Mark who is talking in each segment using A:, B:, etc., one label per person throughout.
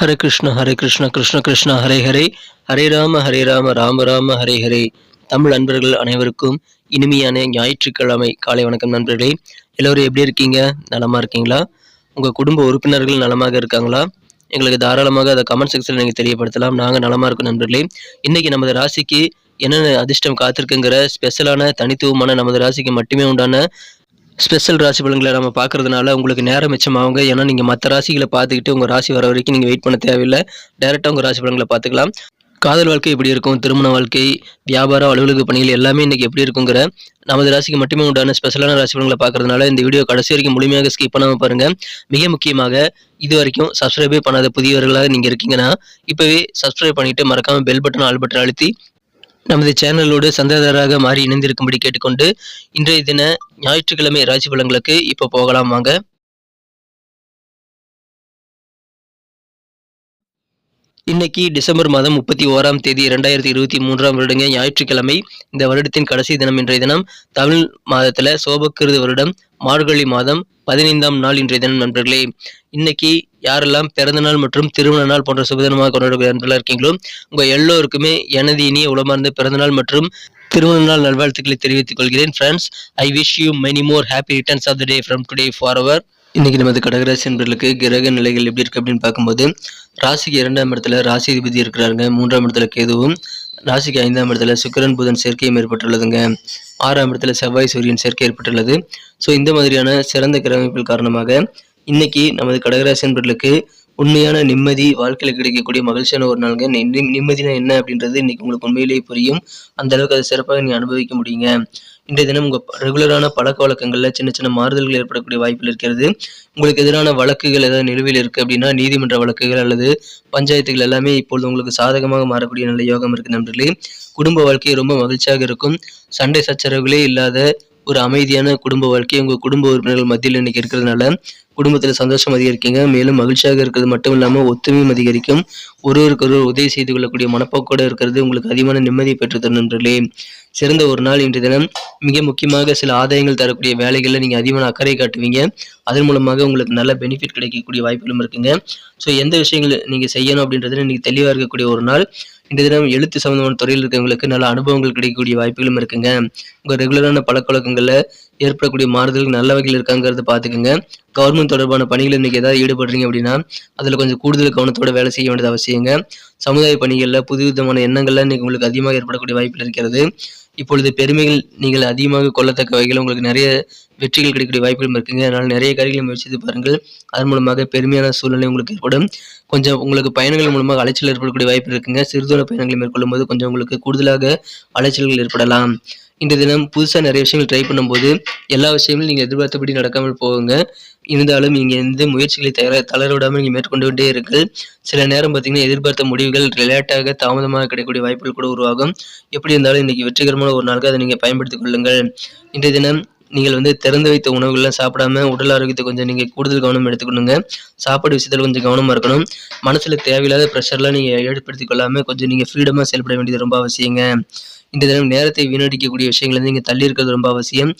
A: ஹரே கிருஷ்ண ஹரே கிருஷ்ண கிருஷ்ண கிருஷ்ண ஹரே ஹரே. ஹரே ராம ஹரே ராம ராம ராம ஹரே ஹரே. தமிழ் நண்பர்கள் அனைவருக்கும் இனிமையான ஞாயிற்றுக்கிழமை. காலை வணக்கம் நண்பர்களே. எல்லோரும் எப்படி இருக்கீங்க? நலமாக இருக்கீங்களா? உங்கள் குடும்ப உறுப்பினர்கள் நலமாக இருக்காங்களா? எங்களுக்கு தாராளமாக அதை கமெண்ட் செக்ஷனில் நீங்கள் தெரியப்படுத்தலாம். நாங்கள் நலமாக இருக்கோம் நண்பர்களே. இன்றைக்கி நமது ராசிக்கு என்னென்ன அதிர்ஷ்டம் காத்திருக்குங்கிற ஸ்பெஷலான தனித்துவமான நமது ராசிக்கு மட்டுமே உண்டான ஸ்பெஷல் ராசி பலன்களை நம்ம பார்க்கறதுனால உங்களுக்கு நேரம் மிச்சமாகுங்க. ஏன்னா நீங்கள் மற்ற ராசிகளை பார்த்துக்கிட்டு உங்கள் ராசி வர வரைக்கும் நீங்கள் வெயிட் பண்ண தேவையில்லை. டேரெக்டாக உங்கள் ராசி பலன்களை பார்த்துக்கலாம். காதல் வாழ்க்கை எப்படி இருக்கும்? திருமண வாழ்க்கை வியாபாரம் அலுவலக பணிகள் எல்லாமே இன்றைக்கி எப்படி இருக்குங்கிற நமது ராசிக்கு மட்டுமே உண்டான ஸ்பெஷலான ராசி பலன்களை பார்க்கறதுனால இந்த வீடியோ கடைசி வரைக்கும் முழுமையாக ஸ்கிப் பண்ணாமல் பாருங்கள் மிக முக்கியமாக இது வரைக்கும் சப்ஸ்கிரைபே பண்ணாத புதியவர்களாக நீங்கள் இருக்கீங்கன்னா இப்போவே சப்ஸ்கிரைப் பண்ணிவிட்டு மறக்காமல் பெல் பட்டன் ஆல் பட்டன் அழுத்தி நமது சேனலோடு சந்தாதாரராக மாறி இணைந்திருக்கும்படி கேட்டுக்கொண்டு இன்றைய தின ஞாயிற்றுக்கிழமை ராசி பலன்களுக்கு இப்போ போகலாம் வாங்க. இன்னைக்கு டிசம்பர் மாதம் முப்பத்தி ஓராம் தேதி இரண்டாயிரத்தி இருபத்தி மூன்றாம் வருடங்க ஞாயிற்றுக்கிழமை. இந்த வருடத்தின் கடைசி தினம் இன்றைய தினம். தமிழ் மாதத்துல சோபக்கிருது வருடம். மார்கழி மாதம். பதினைந்தாம் நாள் இன்றைய தினம் நண்பர்களே. இன்னைக்கு யாரெல்லாம் பிறந்த நாள் மற்றும் திருமண நாள் போன்ற சுபதினமாக கொண்டாடக்கூடிய நண்பர்களாக இருக்கீங்களோ உங்க எல்லோருக்குமே எனது இனிய உளமார்ந்த பிறந்தநாள் மற்றும் திருமண நாள் நல்வாழ்த்துக்களை தெரிவித்துக் கொள்கிறேன். Friends I wish you many more happy returns of the day from today for our இன்றைக்கி நமது கடகராசி என்பர்களுக்கு கிரக நிலைகள் எப்படி இருக்குது அப்படின்னு பார்க்கும்போது ராசிக்கு இரண்டாம் இடத்துல ராசி அதிபதி இருக்கிறாருங்க. மூன்றாம் இடத்துல கேதுவும் ராசிக்கு ஐந்தாம் இடத்துல சுக்கிரன் புதன் சேர்க்கையும் ஏற்பட்டுள்ளதுங்க. ஆறாம் இடத்துல செவ்வாய் சூரியன் சேர்க்கை ஏற்பட்டுள்ளது. ஸோ இந்த மாதிரியான சிறந்த கிரகமைப்புகள் காரணமாக இன்னைக்கு நமது கடகராசி என்பர்களுக்கு உண்மையான நிம்மதி வாழ்க்கையில் கிடைக்கக்கூடிய மகிழ்ச்சியான ஒரு நாளுங்க. நிம்மதினா என்ன அப்படின்றது இன்னைக்கு உங்களுக்கு உண்மையிலேயே புரியும். அந்த அளவுக்கு அதை சிறப்பாக நீ அனுபவிக்க முடியுங்க. இன்றைய தினம் உங்கள் ரெகுலரான பழக்க வழக்கங்களில் சின்ன சின்ன மாறுதல்கள் ஏற்படக்கூடிய வாய்ப்புகள் இருக்கிறது. உங்களுக்கு எதிரான வழக்குகள் ஏதாவது நிலுவையில் இருக்குது அப்படின்னா நீதிமன்ற வழக்குகள் அல்லது பஞ்சாயத்துகள் எல்லாமே இப்பொழுது உங்களுக்கு சாதகமாக மாறக்கூடிய நல்ல யோகம் இருக்குது நண்பர்களே. குடும்ப வாழ்க்கை ரொம்ப மகிழ்ச்சியாக இருக்கும். சண்டை சச்சரவுகளே இல்லாத ஒரு அமைதியான குடும்ப வாழ்க்கை உங்கள் குடும்ப உறுப்பினர்கள் மத்தியில் இன்னைக்கு இருக்கிறதுனால குடும்பத்தில் சந்தோஷம் அதிகரிக்குங்க மேலும் மகிழ்ச்சியாக இருக்கிறது மட்டும் இல்லாமல் ஒத்துமையும் அதிகரிக்கும். ஒருவருக்கு ஒருவர் உதவி செய்து கொள்ளக்கூடிய மனப்போக்கோடு இருக்கிறது உங்களுக்கு அதிகமான நிம்மதியை பெற்றுத்தரும் நண்பர்களே. சிறந்த ஒரு நாள் இன்றைய தினம். மிக முக்கியமாக சில ஆதாயங்கள் தரக்கூடிய வேலைகளில் நீங்கள் அதிகமான அக்கறை காட்டுவீங்க. அதன் மூலமாக உங்களுக்கு நல்ல பெனிஃபிட் கிடைக்கக்கூடிய வாய்ப்புகளும் இருக்குங்க. ஸோ எந்த விஷயங்கள் நீங்கள் செய்யணும் அப்படின்றதுல நீங்கள் தெளிவாக இருக்கக்கூடிய ஒரு நாள். இந்த தினம் எழுத்து சம்பந்தமான துறையில் இருக்கிறவங்களுக்கு நல்ல அனுபவங்கள் கிடைக்கக்கூடிய வாய்ப்புகளும் இருக்குங்க. உங்கள் ரெகுலரான பழக்கவழக்கங்களில் ஏற்படக்கூடிய மாறுதல்கள் நல்ல வகையில் இருக்காங்கிறத பார்த்துக்குங்க கவர்மெண்ட் தொடர்பான பணிகள் இன்றைக்கி ஏதாவது ஈடுபடுறீங்க அப்படின்னா அதில் கொஞ்சம் கூடுதல் கவனத்தோட வேலை செய்ய வேண்டியது அவசியங்க. சமுதாய பணிகளில் புது விதமான எண்ணங்கள்லாம் இன்றைக்கி உங்களுக்கு அதிகமாக ஏற்படக்கூடிய வாய்ப்பு இருக்கிறது. இப்பொழுது பெருமைகள் நீங்கள் அதிகமாக கொள்ளத்தக்க வகையில் உங்களுக்கு நிறைய வெற்றிகள் கிடைக்கக்கூடிய வாய்ப்புகளும் இருக்குங்க. அதனால் நிறைய காரியங்களை முயற்சித்து பாருங்கள். அதன் மூலமாக பெருமையான சூழ்நிலை உங்களுக்கு ஏற்படும். கொஞ்சம் உங்களுக்கு பயணங்கள் மூலமாக அலைச்சல் ஏற்படக்கூடிய வாய்ப்பு இருக்குங்க. சிறுதூர பயணங்களை மேற்கொள்ளும் போது கொஞ்சம் உங்களுக்கு கூடுதலாக அலைச்சல்கள் ஏற்படலாம். இந்த தினம் புதுசாக நிறைய விஷயங்கள் ட்ரை பண்ணும்போது எல்லா விஷயங்களும் நீங்கள் எதிர்பார்த்தபடி நடக்காமல் போகுங்க. இருந்தாலும் நீங்கள் எந்த முயற்சிகளை தளர தளர விடாமல் நீங்கள் மேற்கொண்டு கொண்டே இருங்கள். சில நேரம் பார்த்தீங்கன்னா எதிர்பார்த்த முடிவுகள் ரிலேட்டாக தாமதமாக கிடைக்கக்கூடிய வாய்ப்புகள் கூட உருவாகும். எப்படி இருந்தாலும் இன்றைக்கி வெற்றிகரமான ஒரு நாளுக்கு அதை நீங்கள் பயன்படுத்திக் கொள்ளுங்கள். இன்றைய தினம் நீங்கள் வந்து திறந்து வைத்த உணவுகள்லாம் சாப்பிடாம உடல் ஆரோக்கியத்தை கொஞ்சம் நீங்கள் கூடுதல் கவனம் எடுத்துக்கணுங்க. சாப்பாடு விஷயத்தில் கொஞ்சம் கவனமாக இருக்கணும். மனசில் தேவையில்லாத ப்ரெஷர்லாம் நீங்கள் ஏற்படுத்திக் கொள்ளாமல் கொஞ்சம் நீங்கள் ஃப்ரீடமாக செயல்பட வேண்டியது ரொம்ப அவசியங்க. இந்த தினம் நேரத்தை வீணடிக்கக்கூடிய விஷயங்கள்லேருந்து நீங்கள் தள்ளி இருக்கிறது ரொம்ப அவசியம்.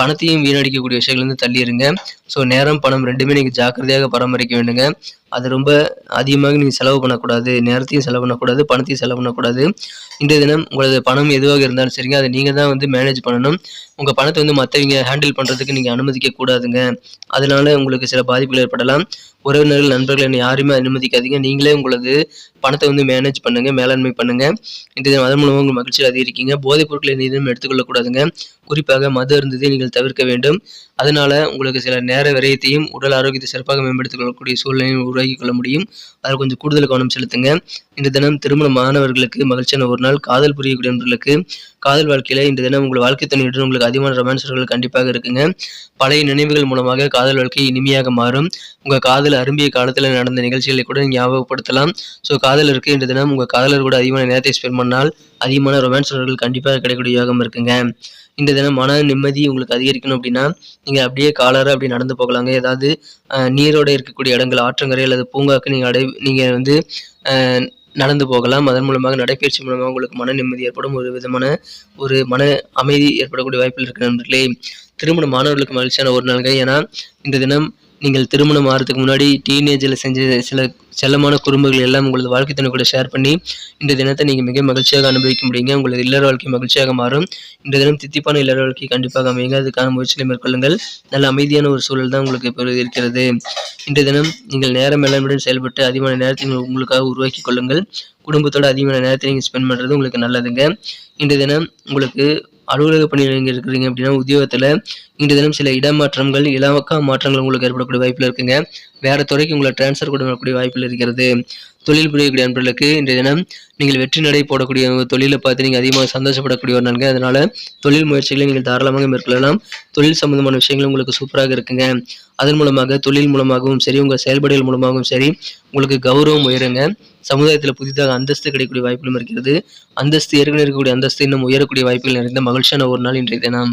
A: பணத்தையும் வீணடிக்கக்கூடிய விஷயங்கள்லேருந்து தள்ளி இருங்க ஸோ நேரம் பணம் ரெண்டுமே நீங்கள் ஜாக்கிரதையாக பராமரிக்க வேண்டுங்க. அது ரொம்ப அதிகமாக நீங்கள் செலவு பண்ணக்கூடாது. நேரத்தையும் செலவு பண்ணக்கூடாது. பணத்தையும் செலவு பண்ணக்கூடாது. இன்றைய தினம் உங்களது பணம் எதுவாக இருந்தாலும் சரிங்க. அதை நீங்கள் தான் வந்து மேனேஜ் பண்ணணும். உங்கள் பணத்தை வந்து மற்றவங்க ஹேண்டில் பண்ணுறதுக்கு நீங்கள் அனுமதிக்க கூடாதுங்க. அதனால உங்களுக்கு சில பாதிப்புகள் ஏற்படலாம். உறவினர்கள் நண்பர்கள் என்னை யாருமே அனுமதிக்காதீங்க. நீங்களே உங்களது பணத்தை வந்து மேனேஜ் பண்ணுங்க. மேலாண்மை பண்ணுங்க. இன்றைய தினம் அதன் மூலமாக உங்கள் மகிழ்ச்சியில் அதிகரிக்கீங்க போதைப் பொருட்களை எதுவும் எடுத்துக்கொள்ளக்கூடாதுங்க. குறிப்பாக மது இருந்தது நீங்கள் தவிர்க்க வேண்டும். அதனால உங்களுக்கு சில நேர விரயத்தையும் உடல் ஆரோக்கியத்தை சிறப்பாக மேம்படுத்திக் கொள்ளக்கூடிய சூழ்நிலையும் உருவாக்கி கொள்ள முடியும். அதில் கொஞ்சம் கூடுதல் கவனம் செலுத்துங்க. இந்த தினம் திருமண மாணவர்களுக்கு மகிழ்ச்சியான ஒரு நாள். காதல் புரியக்கூடிய நண்பர்களுக்கு காதல் வாழ்க்கையில இந்த தினம் உங்கள் வாழ்க்கை துணையுடன் உங்களுக்கு அதிகமான ரொமான்ஸ்கள் கண்டிப்பாக இருக்குங்க. பழைய நினைவுகள் மூலமாக காதல் வாழ்க்கை இனிமையாக மாறும். உங்கள் காதல் அரும்பிய காலத்தில் நடந்த நிகழ்ச்சிகளை கூட ஞாபகப்படுத்தலாம். ஸோ காதலருக்கு இந்த தினம் உங்கள் காதலர் கூட அதிகமான நேரத்தை ஸ்பெண்ட் பண்ணால் அதிகமான ரொமான்ஸ் கண்டிப்பாக கிடைக்கக்கூடிய யோகம் இருக்குங்க. இந்த தினம் மன நிம்மதி உங்களுக்கு அதிகரிக்கணும் அப்படின்னா நீங்கள் அப்படியே காலராக அப்படி நடந்து போகலாங்க. ஏதாவது நீரோடு இருக்கக்கூடிய இடங்கள் ஆற்றங்கரை அல்லது பூங்காக்கு நீங்கள் அடை நீங்கள் வந்து நடந்து போகலாம். அதன் மூலமாக நடைபயிற்சி மூலமாக உங்களுக்கு மன நிம்மதி ஏற்படும். ஒரு விதமான ஒரு மன அமைதி ஏற்படக்கூடிய வாய்ப்புகள் இருக்கு நண்பர்களே. திருமண மாணவர்களுக்கு மகிழ்ச்சியான ஒரு நாளுங்க. ஏன்னா இந்த தினம் நீங்கள் திருமணம் ஆகிறதுக்கு முன்னாடி டீனேஜில் செஞ்ச சில செல்லமான குறும்புகள் எல்லாம் உங்களது வாழ்க்கை துணை கூட ஷேர் பண்ணி இந்த தினத்தை நீங்கள் மிக மகிழ்ச்சியாக அனுபவிக்க முடியுங்க. உங்களது இல்லற வாழ்க்கை மகிழ்ச்சியாக மாறும். இந்த தினம் தித்திப்பான இல்லற வாழ்க்கை கண்டிப்பாக அமையுங்க. அதுக்கான முயற்சிகளை மேற்கொள்ளுங்கள். நல்ல அமைதியான ஒரு சூழல் தான் உங்களுக்கு இப்பொழுது இருக்கிறது. இந்த தினம் நீங்கள் நேரம் மேலாண்மையுடன் செயல்பட்டு அதிகமான நேரத்தை நீங்கள் உங்களுக்காக உருவாக்கி கொள்ளுங்கள். குடும்பத்தோட அதிகமான நேரத்தை நீங்கள் ஸ்பெண்ட் பண்ணுறது உங்களுக்கு நல்லதுங்க. இந்த தினம் உங்களுக்கு அலுவலக பணியில் நீங்கள் இருக்கிறீங்க அப்படின்னா உத்தியோகத்தில் இன்று தினம் சில இடமாற்றங்கள் இலவக்கா மாற்றங்கள் உங்களுக்கு ஏற்படக்கூடிய வாய்ப்பில் இருக்குங்க. வேறு துறைக்கு உங்களை டிரான்ஸ்ஃபர் கூட வரக்கூடிய வாய்ப்பில் இருக்கிறது. தொழில் புரியக்கூடிய நண்பர்களுக்கு இன்றைய தினம் நீங்கள் வெற்றி நடை போடக்கூடிய தொழிலை பார்த்து நீங்கள் அதிகமாக சந்தோஷப்படக்கூடிய ஒரு நன்கு அதனால் தொழில் முயற்சிகளை நீங்கள் தாராளமாக மேற்கொள்ளலாம். தொழில் சம்பந்தமான விஷயங்கள் உங்களுக்கு சூப்பராக இருக்குங்க. அதன் மூலமாக தொழில் மூலமாகவும் சரி உங்கள் செயல்பாடுகள் மூலமாகவும் சரி உங்களுக்கு கௌரவம் உயருங்க. சமுதாயத்தில் புதிதாக அந்தஸ்து கிடைக்கக்கூடிய வாய்ப்புகளும் இருக்கிறது. அந்தஸ்து ஏற்கனவே இருக்கக்கூடிய அந்தஸ்து இன்னும் உயரக்கூடிய வாய்ப்புகள் நிறைந்த மகிழ்ச்சியான ஒரு நாள் இன்றைய தினம்.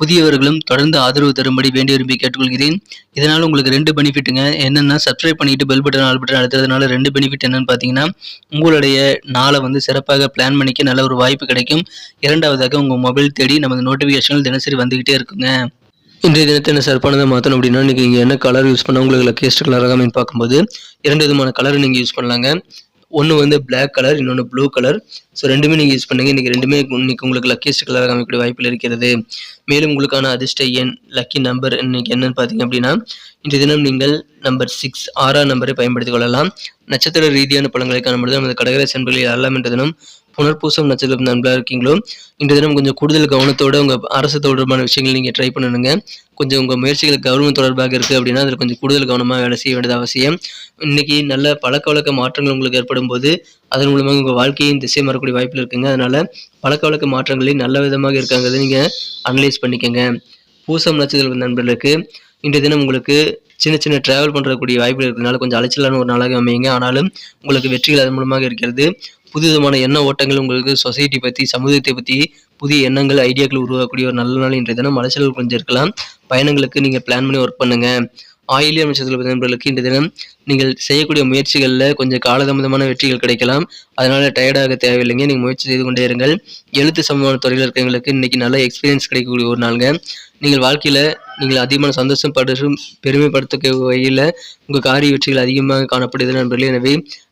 A: புதியவர்களும் தொடர்ந்து ஆதரவு தரும்படி வேண்டி விரும்பி கேட்டுக்கொள்கிறேன். இதனால் உங்களுக்கு ரெண்டு பெனிஃபிட்டுங்க. என்னென்னா சப்ஸ்கிரைப் பண்ணிட்டு பெல் பட்டன் ஆல் பட்டன் அழுத்துறதுனால ரெண்டு பெனிஃபிட் என்னன்னு பார்த்தீங்கன்னா உங்களுடைய நாளை வந்து சிறப்பாக பிளான் பண்ணிக்க நல்ல ஒரு வாய்ப்பு கிடைக்கும். இரண்டாவதாக உங்கள் மொபைல் தேடி நமது நோட்டிஃபிகேஷன்கள் தினசரி வந்துக்கிட்டே இருக்குங்க. இன்றைய தினத்தை என்ன சிறப்பானதை மாற்றணும் அப்படின்னா நீங்கள் என்ன கலர் யூஸ் பண்ணால் உங்களுக்கு லக்கேஸ்ட் கலராக அமைன்னு பார்க்கும்போது இரண்டு விதமான கலர் நீங்கள் யூஸ் பண்ணலாங்க. ஒன்று வந்து பிளாக் கலர் இன்னொன்று ப்ளூ கலர் ஸோ ரெண்டுமே நீங்கள் யூஸ் பண்ணுங்க. இன்றைக்கி ரெண்டுமே இன்னைக்கு உங்களுக்கு லக்கியஸ்ட் கலராக அமைக்கக்கூடிய வாய்ப்பில் இருக்கிறது. மேலும் உங்களுக்கான அதிர்ஷ்ட எண் லக்கி நம்பர் இன்னைக்கு என்னன்னு பார்த்தீங்க அப்படின்னா இன்றைய தினம் நீங்கள் நம்பர் சிக்ஸ் ஆறாம் நம்பரை பயன்படுத்திக் கொள்ளலாம். நட்சத்திர ரீதியான பழங்களை காணும்பொழுது நமது கடகரை நண்பர்கள் எல்லாம் என்ற தினம் புனர்பூசம் நட்சத்திரம் நண்பர்களாக இருக்கீங்களோ? இந்த தினம் கொஞ்சம் கூடுதல் கவனத்தோட உங்கள் அரசு தொடர்பான விஷயங்கள் நீங்கள் ட்ரை பண்ணணுங்க கொஞ்சம் உங்கள் முயற்சிகள் கவர்மெண்ட் தொடர்பாக இருக்குது அப்படின்னா அதில் கொஞ்சம் கூடுதல் கவனமாக வேலை செய்ய வேண்டியது அவசியம். இன்றைக்கி நல்ல பழக்க வழக்க மாற்றங்கள் உங்களுக்கு ஏற்படும் போது அதன் மூலமாக உங்கள் வாழ்க்கையின் திசை மாறக்கூடிய வாய்ப்பில் இருக்குங்க. அதனால் பழக்க வழக்க மாற்றங்களில் நல்ல விதமாக இருக்காங்கிறத நீங்கள் அனலைஸ் பண்ணிக்கோங்க. பூசம் நட்சத்திர நண்பர்களுக்கு இன்றைய தினம் உங்களுக்கு சின்ன சின்ன ட்ராவல் பண்ணுறக்கூடிய வாய்ப்புகள் இருக்கிறதுனால கொஞ்சம் அலைச்சலான ஒரு நாளாக அமையுங்க. ஆனாலும் உங்களுக்கு வெற்றிகள் அதன் மூலமாக இருக்கிறது. புதுவிதமான எண்ண ஓட்டங்கள் உங்களுக்கு சொசைட்டி பற்றி சமூகத்தை பற்றி புதிய எண்ணங்கள் ஐடியாக்கள் உருவாக்கக்கூடிய ஒரு நல்ல நாள் இன்றைய தினம் அலைச்சல்கள் கொஞ்சம் இருக்கலாம் பயணங்களுக்கு நீங்கள் பிளான் பண்ணி ஒர்க் பண்ணுங்க. ஆயிலிய அமைச்சர்கள் நண்பர்களுக்கு இந்த தினம் நீங்கள் செய்யக்கூடிய முயற்சிகளில் கொஞ்சம் காலதாமதமான வெற்றிகள் கிடைக்கலாம். அதனால் டயர்டாக தேவையில்லைங்க. நீங்கள் முயற்சி செய்து கொண்டே இருங்கள். எழுத்து சம்பந்தமான துறையில் இருக்கிறவங்களுக்கு இன்றைக்கி நல்ல எக்ஸ்பீரியன்ஸ் கிடைக்கக்கூடிய ஒரு நாளுங்க. நீங்கள் வாழ்க்கையில் நீங்கள் அதிகமான சந்தோஷம் படுத்தும் பெருமைப்படுத்த வகையில் உங்கள் காரிய வெற்றிகள் அதிகமாக காணப்படுகிறது நண்பர்களே. எனவே